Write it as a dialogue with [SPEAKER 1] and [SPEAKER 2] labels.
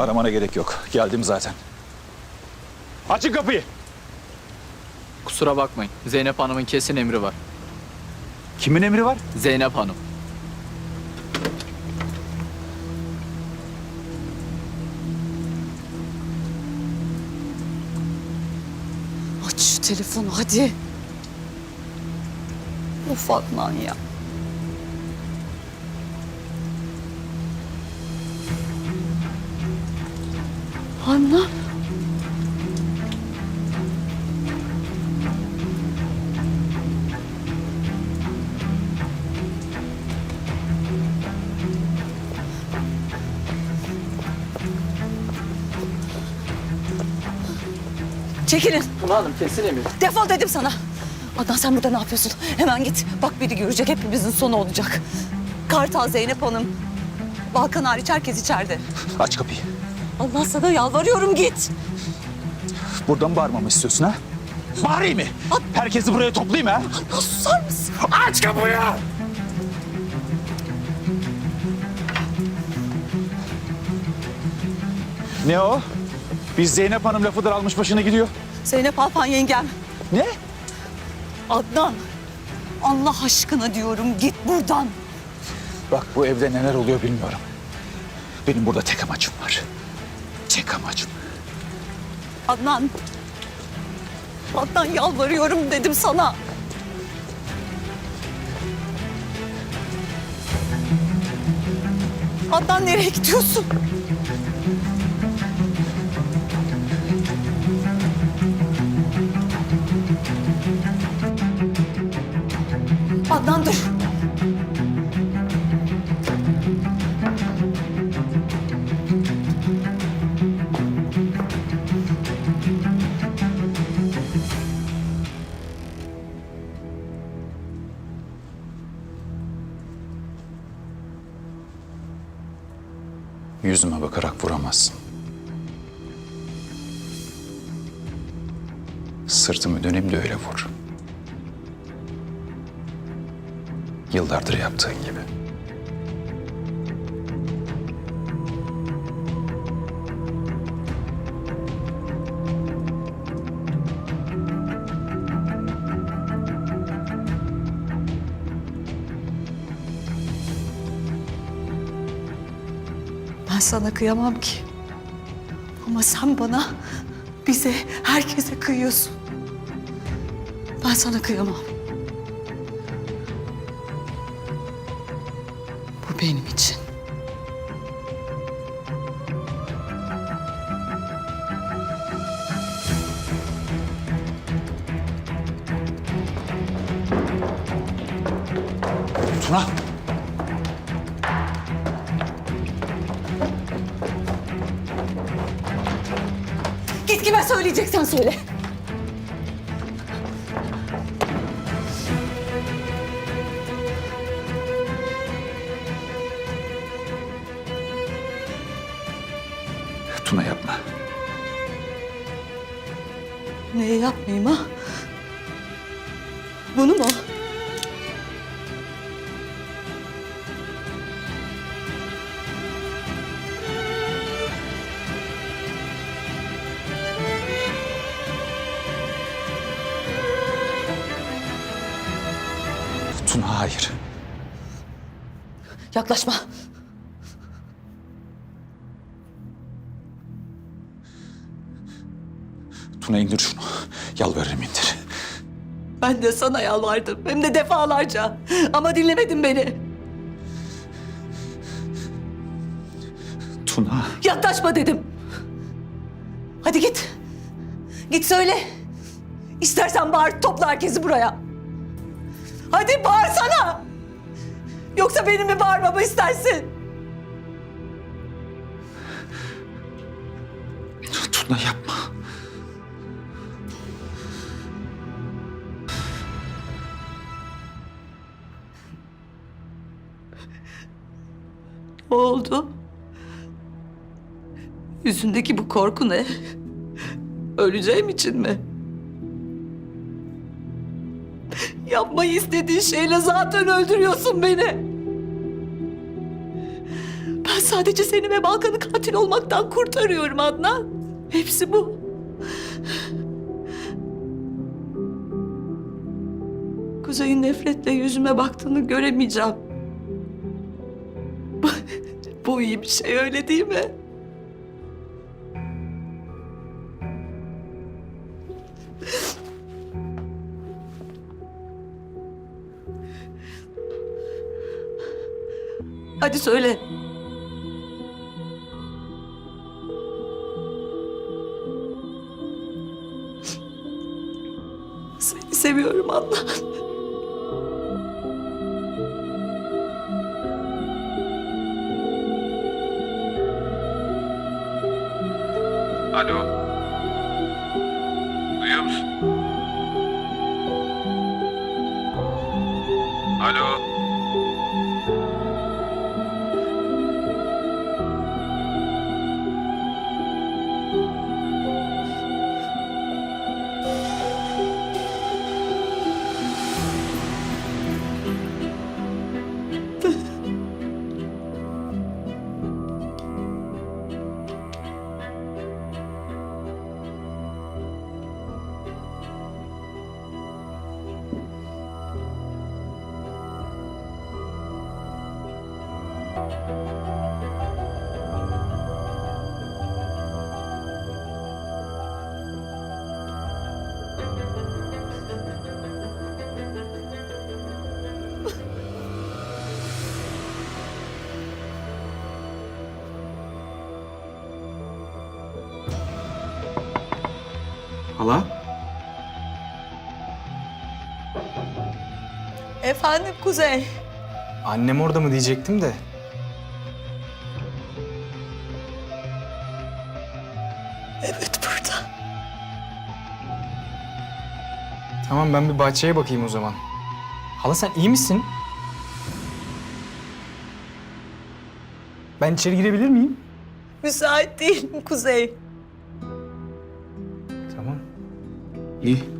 [SPEAKER 1] Aramana gerek yok. Geldim zaten. Açın kapıyı.
[SPEAKER 2] Kusura bakmayın. Zeynep Hanım'ın kesin emri var.
[SPEAKER 1] Kimin emri var?
[SPEAKER 2] Zeynep Hanım.
[SPEAKER 3] Aç şu telefonu hadi. Of Adnan ya. Adnan. Çekilin.
[SPEAKER 2] Tuna Hanım kesin emir.
[SPEAKER 3] Defol dedim sana. Adnan sen burada ne yapıyorsun? Hemen git. Bak biri görecek hepimizin sonu olacak. Kartal Zeynep Hanım. Balkan hariç herkes içeride.
[SPEAKER 1] Aç kapıyı.
[SPEAKER 3] Allah sana yalvarıyorum git.
[SPEAKER 1] Buradan bağırmamı istiyorsun ha? Bağırayım mı? Herkesi buraya toplayayım ha?
[SPEAKER 3] Adnan susar mısın?
[SPEAKER 1] Aç kapıyı! Ne o? Biz Zeynep Hanım lafıdır almış başına gidiyor.
[SPEAKER 3] Zeynep Alpan yengem.
[SPEAKER 1] Ne?
[SPEAKER 3] Adnan. Allah aşkına diyorum git buradan.
[SPEAKER 1] Bak bu evde neler oluyor bilmiyorum. Benim burada tek amacım var. Amacım.
[SPEAKER 3] Adnan. Adnan yalvarıyorum dedim sana. Adnan nereye gidiyorsun?
[SPEAKER 1] Yüzüme bakarak vuramazsın. Sırtımı döneyim de öyle vur. Yıllardır yaptığın gibi.
[SPEAKER 3] Ben sana kıyamam ki. Ama sen bana, bize, herkese kıyıyorsun. Ben sana kıyamam. Bu benim için.
[SPEAKER 1] Tuna!
[SPEAKER 3] Kime söyleyeceksen söyle.
[SPEAKER 1] Tuna yapma.
[SPEAKER 3] Neyi yapmayayım ha? Bunu mu?
[SPEAKER 1] Tuna hayır.
[SPEAKER 3] Yaklaşma.
[SPEAKER 1] Tuna indir şunu. Yalvarırım indir.
[SPEAKER 3] Ben de sana yalvardım. Hem de defalarca. Ama dinlemedin beni.
[SPEAKER 1] Tuna.
[SPEAKER 3] Yaklaşma dedim. Hadi git. Git söyle. İstersen bağır topla herkesi buraya. Hadi bağırsana. Yoksa benim mi bağırmamı istersin?
[SPEAKER 1] Tuna yapma.
[SPEAKER 3] Ne oldu? Yüzündeki bu korku ne? Öleceğim için mi? Yapmayı istediğin şeyle zaten öldürüyorsun beni. Ben sadece seni ve Balkan'ı katil olmaktan kurtarıyorum Adnan. Hepsi bu. Kuzey'in nefretle yüzüme baktığını göremeyeceğim. bu iyi bir şey öyle değil mi? Hadi söyle. Seni seviyorum Adnan.
[SPEAKER 4] Alo. Duyuyor musun?
[SPEAKER 5] Hala?
[SPEAKER 3] Efendim Kuzey.
[SPEAKER 5] Annem orada mı diyecektim de.
[SPEAKER 3] Evet burada.
[SPEAKER 5] Tamam ben bir bahçeye bakayım o zaman. Hala sen iyi misin? Ben içeri girebilir miyim?
[SPEAKER 3] Müsait değilim Kuzey.
[SPEAKER 5] İyi.